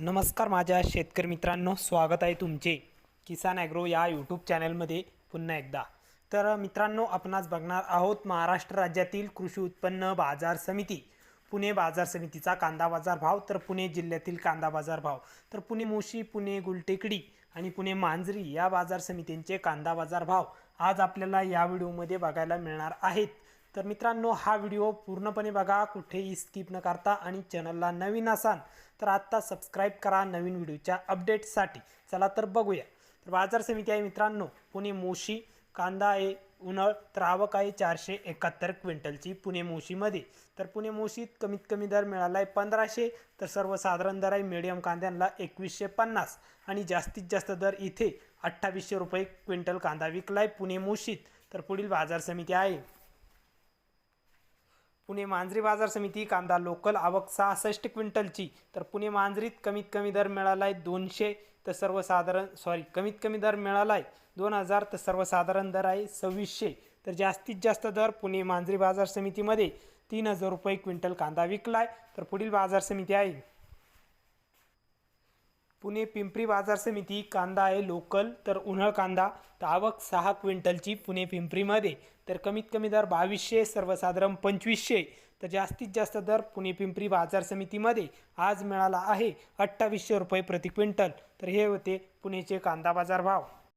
नमस्कार माझ्या शेतकरी मित्रांनो स्वागत आहे तुमचे किसान ॲग्रो या यूट्यूब चॅनलमध्ये पुन्हा एकदा. तर मित्रांनो आपणास बघणार आहोत महाराष्ट्र राज्यातील कृषी उत्पन्न बाजार समिती. पुणे बाजार समितीचा कांदा बाजार भाव तर पुणे जिल्ह्यातील कांदा बाजार भाव. तर पुणे मोशी पुणे गुलटेकडी आणि पुणे मांजरी या बाजार समितींचे कांदा बाजार भाव आज आपल्याला या व्हिडिओमध्ये बघायला मिळणार आहेत. तर मित्रांनो हा व्हिडिओ पूर्णपणे बघा कुठेही स्किप न करता आणि चॅनलला नवीन असाल तर आत्ता सबस्क्राईब करा नवीन व्हिडिओच्या अपडेटसाठी चला तर बघूया. तर बाजार समिती आहे मित्रांनो पुणे मोशी कांदा आहे उन्हाळ तर आवक आहे चारशे एकाहत्तर क्विंटलची पुणे मोशीमध्ये. तर पुणे मोशीत कमीत कमी दर मिळाला आहे पंधराशे तर सर्वसाधारण दर आहे मिडियम कांद्यांना एकवीसशे पन्नास. आणि जास्तीत जास्त दर इथे अठ्ठावीसशे रुपये क्विंटल कांदा विकला आहे पुणे मोशीत. तर पुढील बाजार समिती आहे. पुणे मांजरी बाजार समिती कांदा लोकल आवक सहासष्ट क्विंटलची. तर पुणे मांजरीत कमीत कमी दर मिळाला आहे दोनशे तर सर्वसाधारण सॉरी कमीत कमी दर मिळाला आहे दोन हजार तर सर्वसाधारण दर आहे सव्वीसशे. तर जास्तीत जास्त दर पुणे मांजरी बाजार समितीमध्ये तीन हजार रुपये क्विंटल कांदा विकला आहे तर पुढील बाजार समिती आहे पुणे पिंपरी बाजार समिती कांदा आहे लोकल तर उन्हाळ कांदा तर आवक सहा क्विंटलची पुणे पिंपरीमध्ये. तर कमीत कमी दर बावीसशे सर्वसाधारण पंचवीसशे. तर जास्तीत जास्त दर पुणे पिंपरी बाजार समितीमध्ये. आज मिळाला आहे अठ्ठावीसशे रुपये प्रति क्विंटल. तर हे होते पुणेचे कांदा बाजार भाव.